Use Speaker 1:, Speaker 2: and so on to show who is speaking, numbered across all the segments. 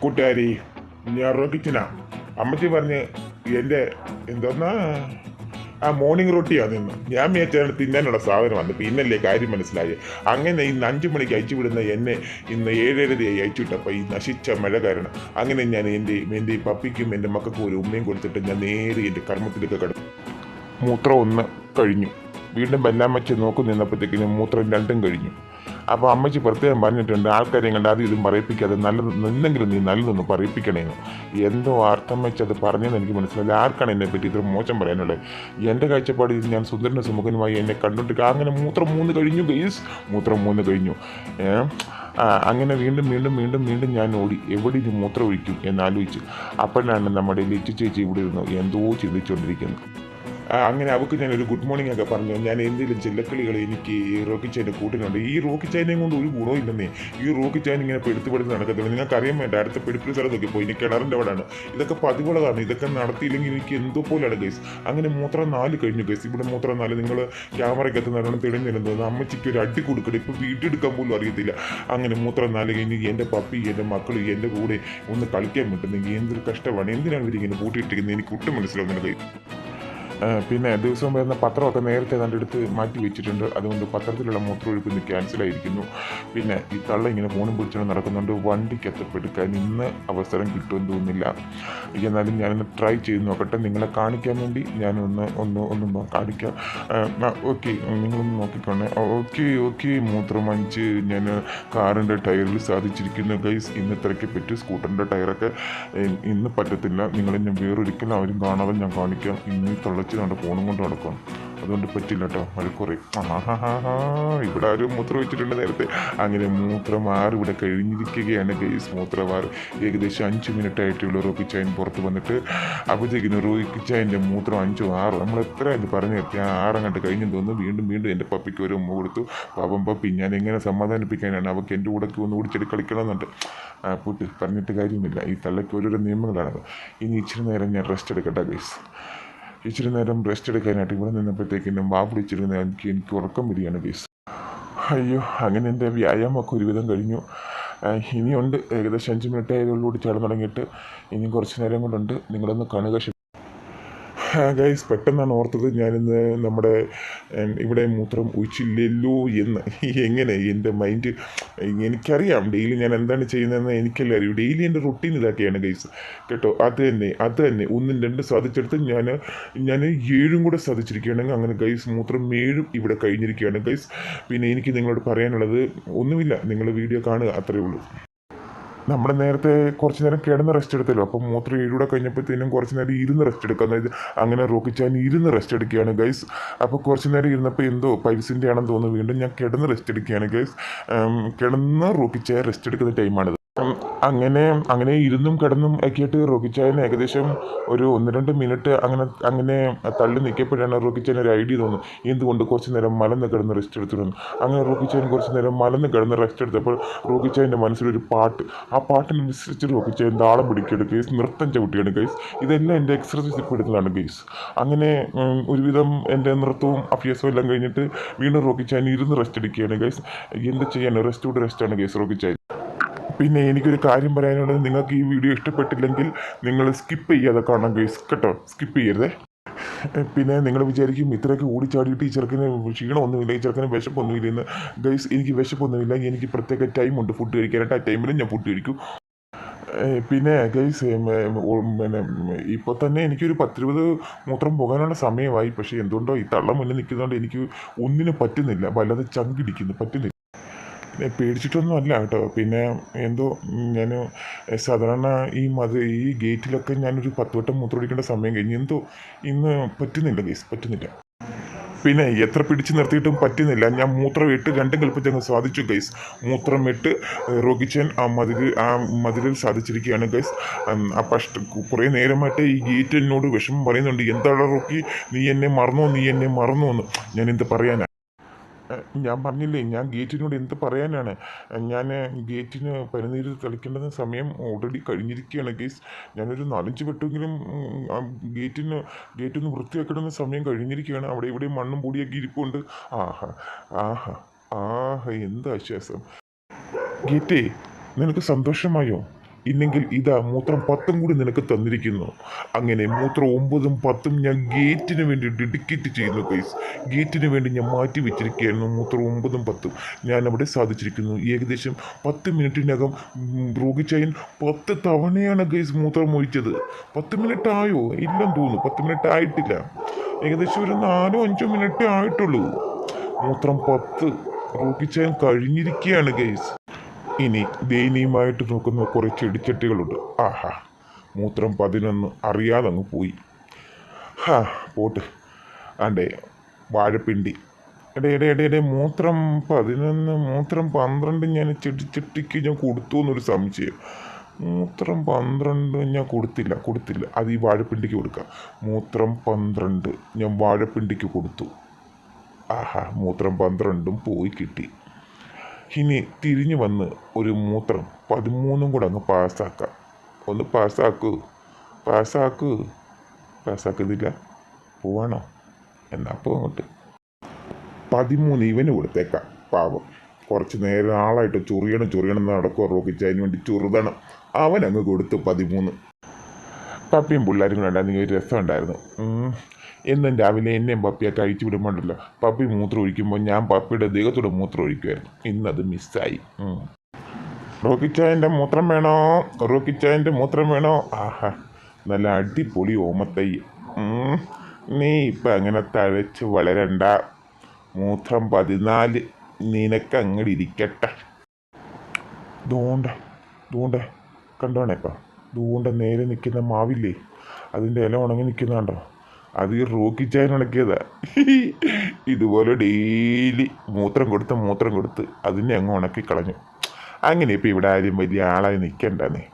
Speaker 1: കൂട്ടുകാരി ഞാൻ റോക്കിച്ചനാ. അമ്മച്ചി പറഞ്ഞ് എന്റെ എന്തോന്നാ? ആ മോർണിംഗ് റൊട്ടിയാ നിന്ന്. ഞാൻ വിചാരിച്ചാണ് തിന്നാനുള്ള സാധനം വന്നു പിന്നല്ലേ കാര്യം മനസ്സിലായി. അങ്ങനെ ഇന്ന് അഞ്ചു മണിക്ക് അയച്ചു വിടുന്ന എന്നെ ഇന്ന് ഏഴരയായി അയച്ചു വിട്ടപ്പോൾ ഈ നശിച്ച മഴ കാരണം അങ്ങനെ ഞാൻ എന്റെ എന്റെ ഈ പപ്പിക്കും എന്റെ മക്കൾക്കും ഒരു ഉമ്മയും കൊടുത്തിട്ട് ഞാൻ നേരെ എന്റെ കർമ്മത്തിലേക്ക് കടന്നു. മൂത്രം ഒന്ന് കഴിഞ്ഞു. വീണ്ടും ബെല്ലാമ്മച്ചി നോക്കി നിന്നപ്പോഴത്തേക്കിനും മൂത്രം രണ്ടും കഴിഞ്ഞു. അപ്പോൾ അമ്മച്ചി പ്രത്യേകം പറഞ്ഞിട്ടുണ്ട് ആൾക്കാരെ കണ്ട് അത് ഇതും പറയിപ്പിക്കാതെ നല്ലത് നിന്നെങ്കിലും നീ നല്ലതൊന്ന് പറയിപ്പിക്കണേന്ന് എന്തോ അർത്ഥം അത് പറഞ്ഞതെന്ന് എനിക്ക് മനസ്സിലായില്ല. ആർക്കാണ് എന്നെ പറ്റി ഇത്ര മോശം പറയാനുള്ളത്? എന്റെ കാഴ്ചപ്പാടിൽ ഞാൻ സുന്ദരനും സുമുഖനുമായി എന്നെ കണ്ടുകൊണ്ടിരിക്കുക അങ്ങനെ മൂത്രം മൂന്ന് കഴിഞ്ഞു ഗെയ്സ്. മൂത്രം മൂന്ന് കഴിഞ്ഞു. അങ്ങനെ വീണ്ടും വീണ്ടും വീണ്ടും വീണ്ടും ഞാൻ ഓടി. എവിടെ ഇത് മൂത്രം ഒഴിക്കും എന്നാലോചിച്ച് അപ്പോഴാണ് നമ്മുടെ ലിറ്റ് ചേച്ചി ഇവിടെ ഇരുന്നു എന്തോ ചിന്തിച്ചുകൊണ്ടിരിക്കുന്നത്. അങ്ങനെ അവൾക്ക് ഞാൻ ഒരു ഗുഡ് മോർണിംഗ് ഒക്കെ പറഞ്ഞു. ഞാൻ എന്തെങ്കിലും ചില്ലക്കളികൾ എനിക്ക് ഈ റോക്കി ചൈന്റെ കൂട്ടിനുണ്ട് ഈ റോക്കി ചൈനയും കൊണ്ട് ഒരു ഗുണവും ഇല്ലെന്നേ. ഈ റോക്കി ചൈന ഇങ്ങനെ പെടുത്ത് പെടുത്ത് നടക്കത്തില്ല. നിങ്ങൾക്ക് അറിയാൻ വേണ്ട. അടുത്ത പെടുപ്പിൽ സ്ഥലത്തൊക്കെ പോയി. ഇനി കിണറിന്റെ അവിടെയാണ്. ഇതൊക്കെ പതിവുള്ളതാണ്. ഇതൊക്കെ നടത്തിയില്ലെങ്കിൽ എനിക്ക് എന്തോ പോലെയാണ് ഗൈസ് അങ്ങനെ മൂത്രം നാല് കഴിഞ്ഞു ഗൈസ് ഇവിടെ മൂത്രം നാല് നിങ്ങൾ ക്യാമറയ്ക്കകത്ത് നല്ലോണം തെളിഞ്ഞിരുന്നത് അമ്മച്ചിക്ക് ഒരു അടി കൊടുക്കണം. ഇപ്പോൾ വീട്ടെടുക്കാൻ പോലും അറിയത്തില്ല. അങ്ങനെ മൂത്രം നാല് കഴിഞ്ഞ് എന്റെ പപ്പി എന്റെ മക്കൾ എന്റെ കൂടെ ഒന്ന് കളിക്കാൻ പറ്റുന്നെങ്കിൽ എന്തൊരു കഷ്ടമാണ്. എന്തിനാണ് ഇവരിങ്ങനെ പൂട്ടിയിട്ടിരിക്കുന്നത്? എനിക്ക് ഒട്ടും മനസ്സിലാവുന്നില്ല പിന്നെ ദിവസവും വരുന്ന പത്രമൊക്കെ നേരത്തെ തന്റെ അടുത്ത് മാറ്റി വെച്ചിട്ടുണ്ട്. അതുകൊണ്ട് പത്രത്തിലുള്ള മൂത്രമൊഴുക്ക് ഇന്ന് ക്യാൻസലായിരിക്കുന്നു പിന്നെ ഈ തള്ള ഇങ്ങനെ ഫോണും പിടിച്ചുകൊണ്ട് നടക്കുന്നുണ്ട്. വണ്ടിക്ക് എത്തപ്പെടുക്കാൻ ഇന്ന് അവസരം കിട്ടുമെന്ന് തോന്നുന്നില്ല. എന്നാലും ഞാനൊന്ന് ട്രൈ ചെയ്ത് നോക്കട്ടെ. നിങ്ങളെ കാണിക്കാൻ വേണ്ടി ഞാനൊന്ന് ഒന്ന് ഒന്ന് കാണിക്കാം. ഓക്കെ നിങ്ങളൊന്ന് നോക്കിക്കോണേ. ഓക്കെ ഓക്കെ മൂത്രം അഞ്ച് ഞാൻ കാറിന്റെ ടയറിൽ സാധിച്ചിരിക്കുന്നു. ഗൈസ് ഇന്ന് ഇത്രയ്ക്ക് പറ്റി. സ്കൂട്ടറിന്റെ ടയറൊക്കെ ഇന്ന് പറ്റത്തില്ല. നിങ്ങളെ ഞാൻ വേറൊരിക്കലും ആരും കാണാതെ ഞാൻ കാണിക്കാം. ഇന്ന് തള്ളച്ച് കണ്ട് ഫോണും കൊണ്ട് നടക്കണം അതുകൊണ്ട് പറ്റില്ല കേട്ടോ മഴക്കുറി ഇവിടെ ആരും മൂത്രം വെച്ചിട്ടുണ്ട് നേരത്തെ. അങ്ങനെ മൂത്രം ആറ് ഇവിടെ കഴിഞ്ഞിരിക്കുകയാണ് ഗെയ്സ് മൂത്രമാർ ഏകദേശം അഞ്ച് മിനിറ്റ് ആയിട്ടുള്ള. റോക്കിച്ചായൻ പുറത്ത് വന്നിട്ട് അപ്പോഴത്തേക്കിന് റോക്കിച്ചായന്റെ മൂത്രം അഞ്ചോ ആറോ നമ്മൾ എത്ര ഇത് പറഞ്ഞു നിർത്തി ആ ആറും കണ്ട് കഴിഞ്ഞെന്ന് തോന്നുന്നു വീണ്ടും വീണ്ടും എന്റെ പപ്പിക്ക് ഒരു ഉമ്മ കൊടുത്തു. പാപം പപ്പി ഞാൻ എങ്ങനെ സമാധാനിപ്പിക്കാനാണ്? അവൾക്ക് എന്റെ കൂടെ ഒന്ന് ഓടിച്ചെടി കളിക്കണമെന്നുണ്ട്. പൂട്ട് പറഞ്ഞിട്ട് കാര്യമില്ല ഈ തള്ളയ്ക്ക് ഓരോരോ നിയമങ്ങളാണത്. ഇനി ഇച്ചിരി നേരം ഞാൻ റെസ്റ്റ് എടുക്കട്ടെ ഗൈസ് ഇച്ചിരി നേരം റെസ്റ്റ് എടുക്കാനായിട്ട് ഇവിടെ നിന്നപ്പോഴത്തേക്കിനും വാ പിടിച്ചിരുന്ന എനിക്ക് എനിക്ക് ഉറക്കം വരികയാണ് ഗൈസ്. അയ്യോ അങ്ങനെ എന്റെ വ്യായാമമൊക്കെ ഒരുവിധം കഴിഞ്ഞു. ഇനിയുണ്ട്. ഏകദേശം അഞ്ച് മിനിറ്റ് ആയതോടുകൂടി ചേർന്ന് തുടങ്ങിയിട്ട് ഇനിയും കുറച്ച് നേരം കൊണ്ടുണ്ട് നിങ്ങളൊന്ന് കാണുക ഗൈസ് പെട്ടെന്നാണ് ഓർത്തത് ഞാനിന്ന് നമ്മുടെ ഇവിടെ മൂത്രം ഒഴിച്ചില്ലല്ലോ എന്ന്. എങ്ങനെ? എന്റെ മൈൻഡ് എനിക്കറിയാം. ഡെയിലി ഞാൻ എന്താണ് ചെയ്യുന്നതെന്ന് എനിക്കല്ലേ അറിയൂ. ഡെയിലി എന്റെ റുട്ടീൻ ഇതാക്കിയാണ് ഗൈസ് കേട്ടോ അത് തന്നെ അത് തന്നെ. ഒന്നും രണ്ടും സാധിച്ചെടുത്ത് ഞാൻ ഞാൻ ഏഴും കൂടെ സാധിച്ചിരിക്കുകയാണെങ്കിൽ അങ്ങനെ ഗൈസ് മൂത്രം ഏഴും ഇവിടെ കഴിഞ്ഞിരിക്കുകയാണ് ഗൈസ് പിന്നെ എനിക്ക് നിങ്ങളോട് പറയാനുള്ളത് ഒന്നുമില്ല. നിങ്ങൾ വീഡിയോ കാണുക അത്രയേ ഉള്ളൂ. നമ്മൾ നേരത്തെ കുറച്ച് നേരം കിടന്ന് റെസ്റ്റ് എടുത്തല്ലോ. അപ്പം മൂത്രം ഏഴൂടെ കഴിഞ്ഞപ്പോഴത്തേനും കുറച്ച് നേരം ഇരുന്ന് റെസ്റ്റ് എടുക്കുക. അതായത് അങ്ങനെ റോക്കിച്ചാൻ ഇരുന്ന് റെസ്റ്റ് എടുക്കുകയാണ് ഗൈസ് അപ്പോൾ കുറച്ച് നേരം ഇരുന്നപ്പോൾ എന്തോ പൈൽസിന്റെ ആണെന്ന് തോന്നുന്നു. വീണ്ടും ഞാൻ കിടന്ന് റെസ്റ്റ് എടുക്കുകയാണ് ഗൈസ് കിടന്ന് റോക്കിച്ചാൽ റെസ്റ്റ് എടുക്കുന്ന ടൈമാണിത് അങ്ങനെ അങ്ങനെ ഇരുന്നും കിടന്നും ഒക്കെയായിട്ട് റോക്കിച്ചായൻ ഏകദേശം ഒരു ഒന്ന് രണ്ട് മിനിറ്റ് അങ്ങനെ അങ്ങനെ തള്ളി നിൽക്കപ്പോഴാണ് റോക്കിച്ചായൻ ഒരു ഐഡിയ തോന്നുന്നു. എന്തുകൊണ്ട് കുറച്ച് നേരം മലന്ന് കിടന്ന് റെസ്റ്റ് എടുത്തിരുന്നു അങ്ങനെ റോക്കിച്ചായൻ കുറച്ച് നേരം മലന്ന് കിടന്ന് റെസ്റ്റ് എടുത്തപ്പോൾ റോക്കിച്ചായന്റെ മനസ്സിലൊരു പാട്ട്. ആ പാട്ടിനനുസരിച്ച് റോക്കിച്ചായൻ താളം പിടിക്കുകയാണ് കേസ് നൃത്തം ചവിട്ടിയാണ് കേസ് ഇതെല്ലാം എന്റെ എക്സർസൈസ് പെടുന്നതാണ് കേസ് അങ്ങനെ ഒരുവിധം എന്റെ നൃത്തവും അഭ്യാസവും എല്ലാം കഴിഞ്ഞിട്ട് വീണ്ടും റോക്കിച്ചായൻ ഇരുന്ന് റെസ്റ്റ് എടുക്കുകയാണ് കേസ് എന്ത് ചെയ്യാൻ റെസ്റ്റോട് റെസ്റ്റാണ് ഗൈസ് റോക്കിച്ചായൻ പിന്നെ എനിക്കൊരു കാര്യം പറയാനുള്ളത് നിങ്ങൾക്ക് ഈ വീഡിയോ ഇഷ്ടപ്പെട്ടില്ലെങ്കിൽ നിങ്ങൾ സ്കിപ്പ് ചെയ്യാതെ കാണാൻ ഗൈസ് കേട്ടോ സ്കിപ്പ് ചെയ്യരുതേ. പിന്നെ നിങ്ങൾ വിചാരിക്കും ഇത്രയൊക്കെ ഓടിച്ചാടിയിട്ട് ഈ ചെറുക്കിന് ക്ഷീണമൊന്നുമില്ല ഈ ചെറുക്കിന് വിശപ്പൊന്നുമില്ല എന്ന്. ഗൈസ് എനിക്ക് വിശപ്പൊന്നുമില്ല എനിക്ക് പ്രത്യേക ടൈമുണ്ട് ഫുഡ് കഴിക്കാനായിട്ട്. ആ ടൈമിൽ ഞാൻ ഫുഡ് കഴിക്കും. പിന്നെ ഗൈസ് പിന്നെ ഇപ്പോൾ തന്നെ എനിക്കൊരു പത്തിരുപത് മൂത്രം പോകാനുള്ള സമയമായി. പക്ഷേ എന്തുകൊണ്ടോ ഈ തള്ളം മുന്നിൽ നിൽക്കുന്നതുകൊണ്ട് എനിക്ക് ഒന്നിനും പറ്റുന്നില്ല. വല്ലാതെ ചങ്കിടിക്കുന്നു പറ്റുന്നില്ല. പിന്നെ പേടിച്ചിട്ടൊന്നും അല്ല കേട്ടോ. പിന്നെ എന്തോ ഞാൻ സാധാരണ ഈ മത ഈ ഗേറ്റിലൊക്കെ ഞാനൊരു പത്ത് വട്ടം മൂത്രമൊഴിക്കേണ്ട സമയം കഴിഞ്ഞ് എന്തോ ഇന്ന് പറ്റുന്നില്ല ഗേസ് പറ്റുന്നില്ല. പിന്നെ എത്ര പിടിച്ച് നിർത്തിയിട്ടും പറ്റുന്നില്ല. ഞാൻ മൂത്രം ഇട്ട് രണ്ടും കൽപ്പിച്ചങ്ങ് സാധിച്ചു ഗൈസ് മൂത്രം ഇട്ട് റോഗിച്ചൻ ആ മതിൽ ആ മതിലിൽ സാധിച്ചിരിക്കുകയാണ് ഗൈസ് ആ പഷ്ട കുറേ നേരമായിട്ട് ഈ ഗേറ്റ് എന്നോട് വിഷമം പറയുന്നുണ്ട്. എന്താണ് റോക്കി? നീ എന്നെ മറന്നോ? നീ എന്നെ മറന്നോ എന്ന് ഞാൻ എന്ത് പറയാനാ? ഞാൻ പറഞ്ഞില്ലേ ഞാൻ ഗേറ്റിനോട് എന്ത് പറയാനാണ്? ഞാൻ ഗേറ്റിന് പരിനീര് തളിക്കേണ്ടുന്ന സമയം ഓൾറെഡി കഴിഞ്ഞിരിക്കുകയാണ് ഗേസ് ഞാനൊരു നാലഞ്ച് വെട്ടെങ്കിലും ഗേറ്റിന് ഗേറ്റ് ഒന്ന് വൃത്തിയാക്കിടുന്ന സമയം കഴിഞ്ഞിരിക്കുകയാണ്. അവിടെ ഇവിടെ മണ്ണും പൊടിയൊക്കെ ഇരിപ്പുണ്ട്. ആഹാ ആഹാ ആഹാ എന്ത് ആശ്വാസം ഗീറ്റേ നിനക്ക് സന്തോഷമായോ? ഇല്ലെങ്കിൽ ഇതാ മൂത്രം പത്തും കൂടി നിനക്ക് തന്നിരിക്കുന്നു. അങ്ങനെ മൂത്രം ഒമ്പതും പത്തും ഞാൻ ഗേറ്റിന് വേണ്ടി ഡെഡിക്കേറ്റ് ചെയ്യുന്നു ഗൈസ്. ഗേറ്റിന് വേണ്ടി ഞാൻ മാറ്റി വെച്ചിരിക്കുകയായിരുന്നു മൂത്രം ഒമ്പതും പത്തും. ഞാൻ അവിടെ സാധിച്ചിരിക്കുന്നു. ഏകദേശം പത്ത് മിനിറ്റിനകം രോഗിച്ചയൻ പത്ത് തവണയാണ് ഗൈസ് മൂത്രം ഒഴിച്ചത്. പത്ത് മിനിറ്റ് ആയോ ഇല്ലെന്ന് തോന്നുന്നു. പത്ത് മിനിറ്റ് ആയിട്ടില്ല. ഏകദേശം ഒരു നാലോ അഞ്ചോ മിനിറ്റേ ആയിട്ടുള്ളൂ. മൂത്രം പത്ത് റോഗിച്ചായൻ കഴിഞ്ഞിരിക്കുകയാണ് ഗൈസ്. ഇനി ദയനീയമായിട്ട് നോക്കുന്ന കുറേ ചെടിച്ചട്ടികളുണ്ട്. ആഹാ മൂത്രം പതിനൊന്ന് അറിയാതെ അങ്ങ് പോയി. ഹാ പോട്ട്. ആണ്ടേ വാഴപ്പിണ്ടി. എടേ എടേ എടേ എടേ മൂത്രം പതിനൊന്ന് മൂത്രം പന്ത്രണ്ട് ഞാൻ ചെടിച്ചട്ടിക്ക് ഞാൻ കൊടുത്തു എന്നൊരു സംശയം. മൂത്രം പന്ത്രണ്ട് ഞാൻ കൊടുത്തില്ല കൊടുത്തില്ല. അത് ഈ വാഴപ്പിണ്ടിക്ക് കൊടുക്കാം. മൂത്രം പന്ത്രണ്ട് ഞാൻ വാഴപ്പിണ്ടിക്ക് കൊടുത്തു. ആഹാ മൂത്രം പന്ത്രണ്ടും പോയി കിട്ടി. ഇനി തിരിഞ്ഞു വന്ന് ഒരു മൂത്രം പതിമൂന്നും കൂടെ അങ്ങ് പാസ്സാക്കാം. ഒന്ന് പാസ്സാക്കൂ പാസ്സാക്കൂ. പാസ്സാക്കുന്നില്ല. പോവാണോ? എന്നാ പോ പതിമൂന്ന് ഇവന് കൊടുത്തേക്കാം പാവം. കുറച്ച് നേരം ആളായിട്ട് ചൊറിയണം ചൊറിയണം എന്ന് നടക്കുക റോക്കിച്ച്. അതിന് വേണ്ടി ചുറുതണം. അവൻ കൊടുത്തു പതിമൂന്ന്. പപ്പിയും പിള്ളേരും കൂടെ ഉണ്ടായിരുന്നെങ്കിൽ ഒരു രസമുണ്ടായിരുന്നു. എന്നും രാവിലെ എന്നെയും പപ്പിയൊക്കെ അഴിച്ചു വിടുമ്പോണ്ടല്ലോ. പപ്പി മൂത്രം ഒഴിക്കുമ്പോൾ ഞാൻ പപ്പിയുടെ ദേഹത്തോടെ മൂത്രം ഒഴിക്കുമായിരുന്നു ഇന്നത് മിസ്സായി. റോക്കി റോക്കിച്ചായന്റെ മൂത്രം വേണോ? റോക്കിച്ചായന്റെ മൂത്രം വേണോ? ആഹാ നല്ല അടിപൊളി ഓമത്തൈ. നീ ഇപ്പം അങ്ങനെ തഴച്ച് വളരണ്ട. മൂത്രം പതിനാല് നിനക്ക് അങ്ങോട്ട് ഇരിക്കട്ടെ. ദൂണ്ട ദൂണ്ട കണ്ടോണേപ്പ ദൂണ്ട നേരെ നിൽക്കുന്ന മാവില്ലേ? അതിന്റെ ഇല ഉണങ്ങി നിൽക്കുന്നുണ്ടോ? അത് ഈ റോക്കി ചായൻ ഉണക്കിയതാ. ഇതുപോലെ ഡെയിലി മൂത്രം കൊടുത്ത് മൂത്രം കൊടുത്ത് അതിനെ അങ്ങ് ഉണക്കി കളഞ്ഞു. അങ്ങനെ ഇപ്പം ഇവിടെ ആരും വലിയ ആളായി നിൽക്കണ്ടെന്നേ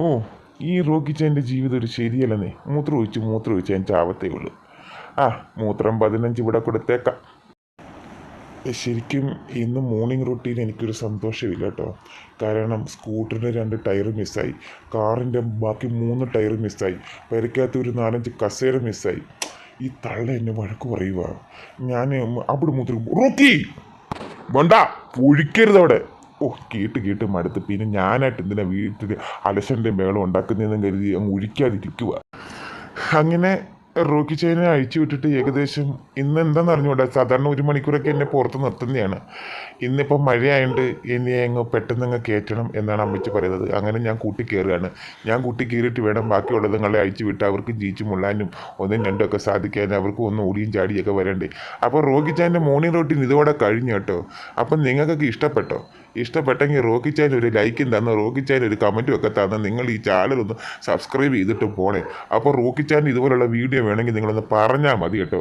Speaker 1: ഓ ഈ റോക്കിച്ചതിന്റെ ജീവിതം ഒരു ശരിയല്ലെന്നേ മൂത്രം ഒഴിച്ച് മൂത്രം ഒഴിച്ച് ഞാൻ ചാവത്തേ ഉള്ളൂ. ആ മൂത്രം പതിനഞ്ച് ഇവിടെ കൊടുത്തേക്കാം. ശരിക്കും ഇന്ന് മോർണിംഗ് റൂട്ടീൻ എനിക്കൊരു സന്തോഷമില്ല കേട്ടോ. കാരണം സ്കൂട്ടറിന്റെ രണ്ട് ടയർ മിസ്സായി കാറിന്റെ ബാക്കി മൂന്ന് ടയർ മിസ്സായി പരിക്കകത്ത് ഒരു നാലഞ്ച് കസേര മിസ്സായി ഈ തള്ള എന്നെ വഴക്ക് പറയുക ഞാൻ അവിടെ മൂത്രം റോക്കി! വേണ്ട ഒഴിക്കരുത് അവിടെ. ഓ കേട്ട് കേട്ട് മടുത്ത്. പിന്നെ ഞാനായിട്ട് എന്തിനാ വീട്ടിൽ അലശന്റെ മേളം ഉണ്ടാക്കുന്നതെന്ന് കരുതി അങ്ങ് ഒഴിക്കാതിരിക്കുക അങ്ങനെ റോക്കി ചൈനെ അഴിച്ചു വിട്ടിട്ട് ഏകദേശം ഇന്ന് എന്താണെന്ന് അറിഞ്ഞുകൂടാ സാധാരണ ഒരു മണിക്കൂറൊക്കെ എന്നെ പുറത്ത് നിർത്തുന്നതാണ്. ഇന്നിപ്പോൾ മഴയായതുകൊണ്ട് എന്നെ അങ്ങ് പെട്ടെന്ന് അങ്ങ് കയറ്റണം എന്നാണ് അമ്മച്ചി പറയുന്നത്. അങ്ങനെ ഞാൻ കൂട്ടി കയറുകയാണ് ഞാൻ കൂട്ടി കയറിയിട്ട് വേണം ബാക്കിയുള്ളത് നിങ്ങളെ അഴിച്ചു വിട്ട് അവർക്ക് ജീച്ച് മുള്ളാനും ഒന്നും രണ്ടും ഒക്കെ സാധിക്കാനും അവർക്ക് ഒന്ന് ഓടിയും ചാടിയൊക്കെ വരണ്ടേ? അപ്പോൾ റോക്കി ചായന്റെ മോർണിംഗ് റൂട്ടീൻ ഇതോടെ കഴിഞ്ഞു കേട്ടോ. അപ്പം നിങ്ങൾക്കൊക്കെ ഇഷ്ടപ്പെട്ടോ? ഇഷ്ടപ്പെട്ടെങ്കിൽ റോക്കി ചായൻ ഒരു ലൈക്കും തന്ന് റോക്കി ചായൻ ഒരു കമന്റും ഒക്കെ തന്ന് നിങ്ങൾ ഈ ചാനൽ ഒന്ന് സബ്സ്ക്രൈബ് ചെയ്തിട്ട് പോണേ. അപ്പോൾ റോക്കി ചായൻ ഇതുപോലുള്ള വീഡിയോ വേണമെങ്കിൽ നിങ്ങളൊന്ന് പറഞ്ഞാൽ മതി കേട്ടോ.